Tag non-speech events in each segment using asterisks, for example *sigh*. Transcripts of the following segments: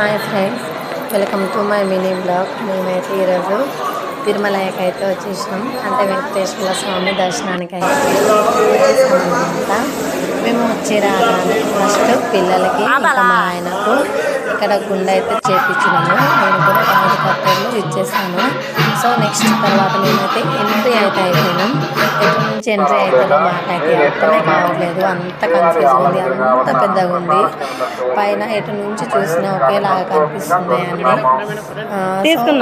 Hi friends welcome to my mini vlog. మేమైతే ఈరోజు తిరుమలకి అయితే వచ్చేసినాం. అంటే వెంకటేశ్వర స్వామి దర్శనానికి అయితే వచ్చేసామన్నమాట మేము వచ్చి రాగానే ఫస్ట్ పిల్లలకి మా ఆయనకు ఇక్కడ గుండె అయితే చేపించినాము. నేను కూడా రాజు కట్టర్లు ఇచ్చేసాను. సో నెక్స్ట్ తర్వాత మేమైతే ఎంట్రీ అయితే అయిపోయినాం. ఎటు నుంచి ఎంట్రీ అవుతుందో మాకైతే అర్థమే కావట్లేదు. అంత కన్ఫ్యూజ్ ఉంది అంత పెద్దగా ఉంది. పైన ఎటు నుంచి చూసినా ఒకేలాగా కనిపిస్తుంది అండి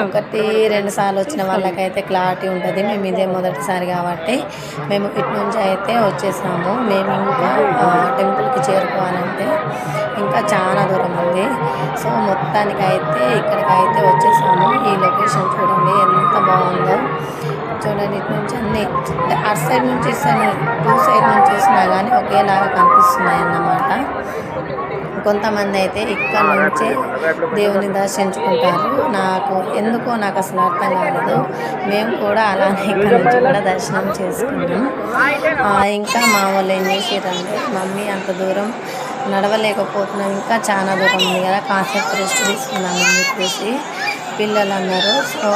ఒకటి రెండు సార్లు వచ్చిన వాళ్ళకైతే క్లారిటీ ఉంటుంది. మేము ఇదే మొదటిసారి కాబట్టి మేము ఇటు నుంచి అయితే వచ్చేసాము మేము ఇంకా టెంపుల్కి చేరుకోవాలంటే ఇంకా చాలా దూరం ఉంది. సో మొత్తానికి అయితే వచ్చేసాము. ఈ లొకేషన్ చూడండి ఎంత బాగుందో. చూడండి ఇటు నుంచి అన్ని అటు సైడ్ నుంచి ఇస్తాను టూ సైడ్ నుంచి చూసినా కానీ ఒకేలాగా కనిపిస్తున్నాయి అన్నమాట. కొంతమంది అయితే ఇక్కడ నుంచే దేవుని దర్శించుకుంటారు. నాకు ఎందుకో నాకు అసలు అర్థం కాలేదు. మేము కూడా అలానే ఇక్కడ నుంచి కూడా దర్శనం చేసుకున్నాం. ఇంకా మా వాళ్ళు ఏం చేసారంటే మమ్మీ అంత దూరం నడవలేకపోతున్నాం. ఇంకా చాలా దూరం ఉంది కదా కాసేపు రెస్ట్ తీసుకున్నామని చెప్పేసి పిల్లలు సో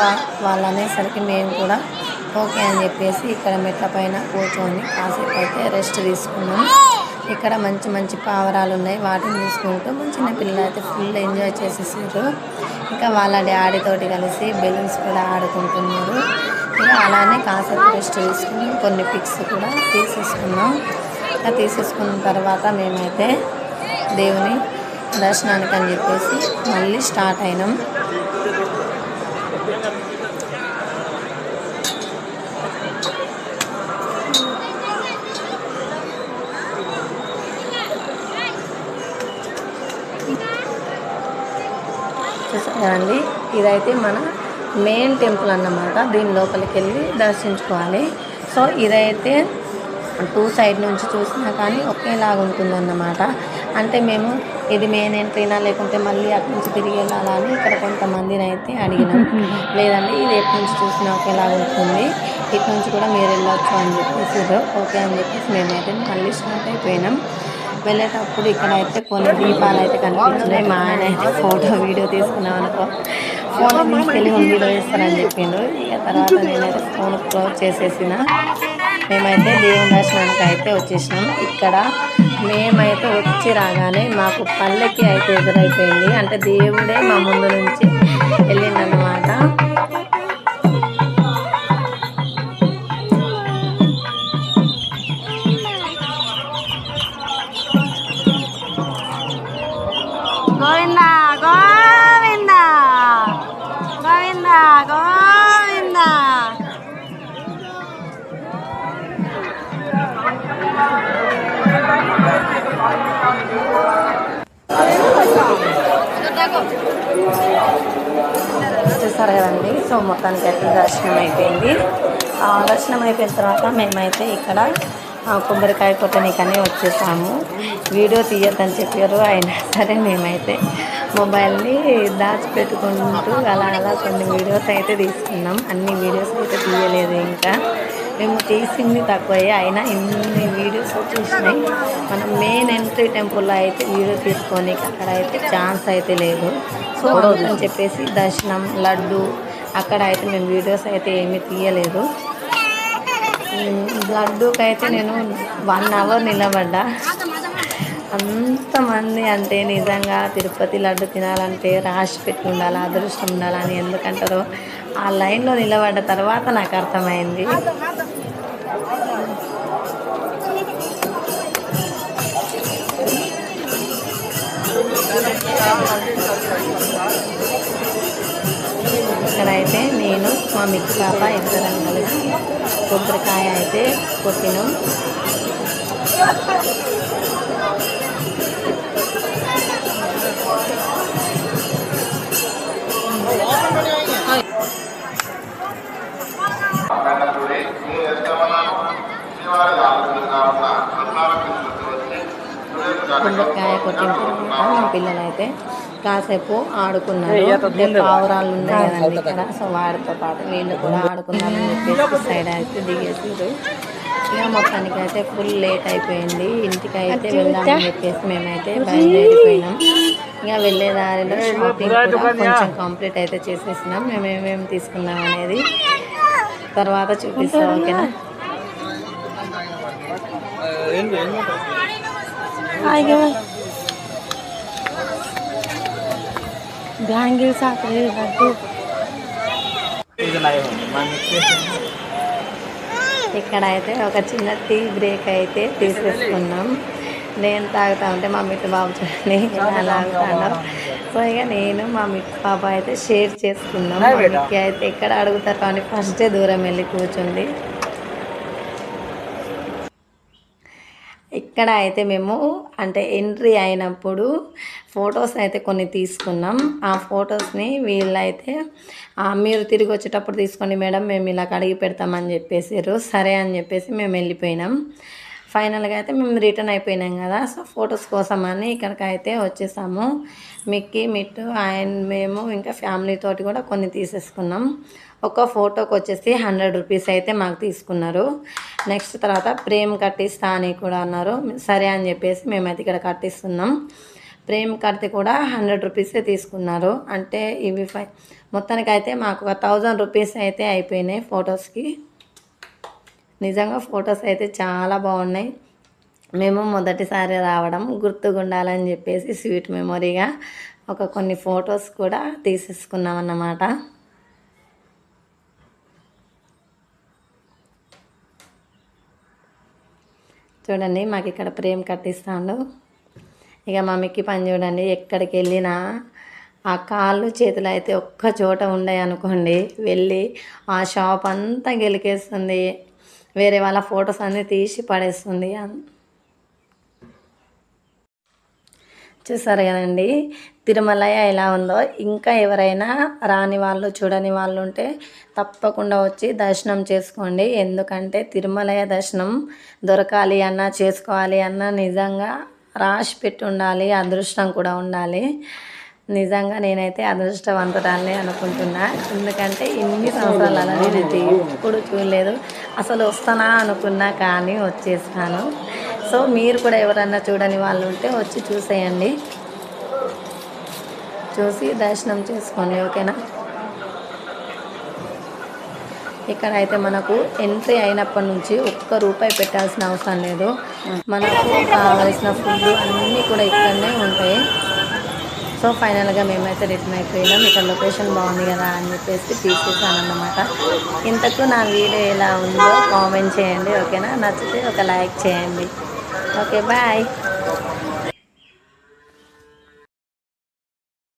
వాళ్ళు అనేసరికి మేము కూడా ఓకే అని చెప్పేసి ఇక్కడ మెట్ల పైన కూర్చొని కాసేపు అయితే రెస్ట్ తీసుకున్నాం. ఇక్కడ మంచి మంచి పావరాలు ఉన్నాయి వాటిని తీసుకుంటూ మా పిల్లలు అయితే ఫుల్ ఎంజాయ్ చేసేసారు. ఇంకా వాళ్ళ డాడీతోటి కలిసి బెలూన్స్ కూడా ఆడుకుంటున్నారు. ఇక అలానే కాసేపు రెస్ట్ తీసుకుని కొన్ని పిక్స్ కూడా తీసేసుకున్నాం. తీసేసుకున్న తర్వాత మేమైతే దేవుని దర్శనానికి అని చెప్పేసి మళ్ళీ స్టార్ట్ అయినాం. చూసారండి? ఇదైతే మన మెయిన్ టెంపుల్ అన్నమాట. దీని లోపలికి వెళ్ళి దర్శించుకోవాలి. సో ఇదైతే టూ సైడ్ నుంచి చూసినా కానీ ఒకేలాగా ఉంటుందన్నమాట. అంటే మేము ఇది మెయిన్ ఎంట్రీనా లేకుంటే మళ్ళీ అటు నుంచి తిరిగి వెళ్ళాలా అని ఇక్కడ కొంతమందిని అయితే అడిగినాం. *laughs* లేదండి ఇది ఎటు నుంచి చూసినా ఒకేలాగా ఉంటుంది. ఇటు నుంచి కూడా మీరు వెళ్ళొచ్చు అని చెప్పేసి ఓకే అని చెప్పేసి మేమైతే మళ్ళీ స్టార్ట్ అయిపోయినాం. వెళ్ళేటప్పుడు ఇక్కడ అయితే కొన్ని దీపాలు అయితే కనిపించినాయి మా ఆయన అయితే ఫోటో వీడియో తీసుకున్నాం అనుకో. ఫోన్ తీసుకెళ్ళి వీడియో తీస్తానని చెప్పిండు. ఇక తర్వాత నేనైతే ఫోన్ క్లోజ్ చేసేసిన. మేమైతే దేవుని దర్శనానికి అయితే వచ్చేసినాం. ఇక్కడ మేమైతే వచ్చి రాగానే మాకు పల్లెకి అయితే ఎదురైపోయింది. అంటే దేవుడే మా ముందు నుంచి వెళ్ళిందన్నమాట చూసారు కదండి. సో మొత్తానికి అయితే దర్శనం అయిపోయింది. ఆ దర్శనం అయిపోయిన తర్వాత మేమైతే ఇక్కడ కొబ్బరికాయ కొట్టనికనే వచ్చేసాము. వీడియో తీయద్దని చెప్పారు. అయినా సరే మేమైతే మొబైల్ని దాచిపెట్టుకుంటూ అలా అలా కొన్ని వీడియోస్ అయితే తీసుకున్నాం. అన్ని వీడియోస్ అయితే తీయలేదు ఇంకా. మేము తీసింది తక్కువే. అయినా ఇన్ని వీడియోస్ వచ్చేసినాయి మనం మెయిన్ ఎంట్రీ టెంపుల్లో అయితే వీడియో తీసుకొని అక్కడ అయితే ఛాన్స్ అయితే లేదు. సో అని చెప్పేసి దర్శనం లడ్డు అక్కడ అయితే మేము వీడియోస్ అయితే ఏమీ తీయలేదు. లడ్డూకి అయితే నేను వన్ అవర్ నిలబడ్డా. అంతమంది అంటే నిజంగా తిరుపతి లడ్డు తినాలంటే రాసి పెట్టి ఉండాలి అదృష్టం ఉండాలని ఎందుకంటారో ఆ లైన్లో నిలబడ్డ తర్వాత నాకు అర్థమైంది. ఇక్కడైతే నేను మా మిక్స్ పాప ఇద్దరం కలిసి కొబ్బరికాయ అయితే కొట్టినాం. కొబ్బరికాయ కొట్టిన తర్వాత మా పిల్లలు అయితే కాసేపు ఆడుకున్నారు పావురాలు ఉన్నాయి కదండి ఇక్కడ. సో వాడితో పాటు వీళ్ళు కూడా చెప్పేసి సైడ్ అయితే దిగేసారు ఇక మొత్తానికి అయితే ఫుల్ లేట్ అయిపోయింది. ఇంటికి అయితే వెళ్దామని చెప్పేసి మేమైతే బయలుదేరిపోయినాం. ఇక వెళ్ళే దారిలో షాపింగ్ కూడా కొంచెం కంప్లీట్ అయితే చేసేసినాం. మేము ఏమేమి తీసుకున్నాం అనేది తర్వాత చూపిస్తాం ఓకేనా? బ్యాంగిల్స్ లడ్డు. ఇక్కడ అయితే ఒక చిన్న టీ బ్రేక్ అయితే తీసేసుకున్నాం. నేను తాగుతా ఉంటే మా మిట్టు బాబు చూడండి ఎలా తాగుతాడో. సో ఇక నేను మా మిట్టు బాబు అయితే షేర్ చేసుకున్నాం. మా అయితే ఎక్కడ అడుగుతారు కానీ ఫస్టే దూరం వెళ్ళి కూర్చుంది. ఇక్కడ అయితే మేము అంటే ఎంట్రీ అయినప్పుడు ఫొటోస్ అయితే కొన్ని తీసుకున్నాం. ఆ ఫొటోస్ని వీళ్ళైతే మీరు తిరిగి వచ్చేటప్పుడు తీసుకోండి మేడం మేము ఇలా కడిగి పెడతామని చెప్పేసారు సరే అని చెప్పేసి మేము వెళ్ళిపోయినాం. ఫైనల్గా అయితే మేము రిటర్న్ అయిపోయినాం కదా. సో ఫొటోస్ కోసం అని ఇక్కడికి అయితే వచ్చేసాము. మిక్కీ మిట్టు అండ్ మేము ఇంకా ఫ్యామిలీ తోటి కూడా కొన్ని తీసేసుకున్నాం. ఒక ఫోటోకి వచ్చేసి హండ్రెడ్ రూపీస్ అయితే మాకు తీసుకున్నారు. నెక్స్ట్ తర్వాత ప్రేమ్ కట్టిస్తా అని కూడా అన్నారు. సరే అని చెప్పేసి మేమైతే ఇక్కడ కట్టిస్తున్నాం. ప్రేమ్ కడితే కూడా హండ్రెడ్ రూపీసే తీసుకున్నారు. అంటే ఇవి ఫై మొత్తానికి అయితే మాకు ఒక థౌజండ్ రూపీస్ అయితే అయిపోయినాయి ఫొటోస్కి. నిజంగా ఫొటోస్ అయితే చాలా బాగున్నాయి. మేము మొదటిసారి రావడం గుర్తుకుండాలని చెప్పేసి స్వీట్ మెమొరీగా ఒక కొన్ని ఫొటోస్ కూడా తీసేసుకున్నాం అన్నమాట. చూడండి మాకు ఇక్కడ ప్రేమ్ కట్టిస్తాడు. ఇక మా మిక్కి పని చూడండి ఎక్కడికి వెళ్ళినా ఆ కాళ్ళు చేతులు అయితే ఒక్క చోట ఉండే అనుకోండి వెళ్ళి ఆ షాప్ అంతా గెలికేస్తుంది. వేరే వాళ్ళ ఫొటోస్ అన్నీ తీసి పడేస్తుంది. చూసారు కదండి తిరుమలయ ఎలా ఉందో. ఇంకా ఎవరైనా రాని వాళ్ళు చూడని వాళ్ళు ఉంటే తప్పకుండా వచ్చి దర్శనం చేసుకోండి. ఎందుకంటే తిరుమలయ దర్శనం దొరకాలి అన్నా చేసుకోవాలి అన్నా నిజంగా రాసి పెట్టి ఉండాలి అదృష్టం కూడా ఉండాలి. నిజంగా నేనైతే అదృష్టవంతురాలనే అనుకుంటున్నా. ఎందుకంటే ఇన్ని సంవత్సరాలలో నేనైతే ఎప్పుడు చూడలేదు. అసలు వస్తానా అనుకున్నా కానీ వచ్చేసాను సో మీరు కూడా ఎవరన్నా చూడని వాళ్ళు ఉంటే వచ్చి చూసేయండి. చూసి దర్శనం చేసుకోండి ఓకేనా? ఇక్కడ అయితే మనకు ఎంట్రీ అయినప్పటి నుంచి ఒక్క రూపాయి పెట్టాల్సిన అవసరం లేదు. మనకు కావలసిన ఫుడ్ అన్నీ కూడా ఇక్కడనే ఉంటాయి. సో ఫైనల్గా మేమైతే రిటర్న్ అయిపోయినాం. ఇక్కడ లొకేషన్ బాగుంది కదా అని చెప్పేసి తీసేసాను అన్నమాట ఇంతకు నా వీడియో ఎలా ఉందో కామెంట్ చేయండి ఓకేనా? నచ్చితే ఒక లైక్ చేయండి. Okay bye.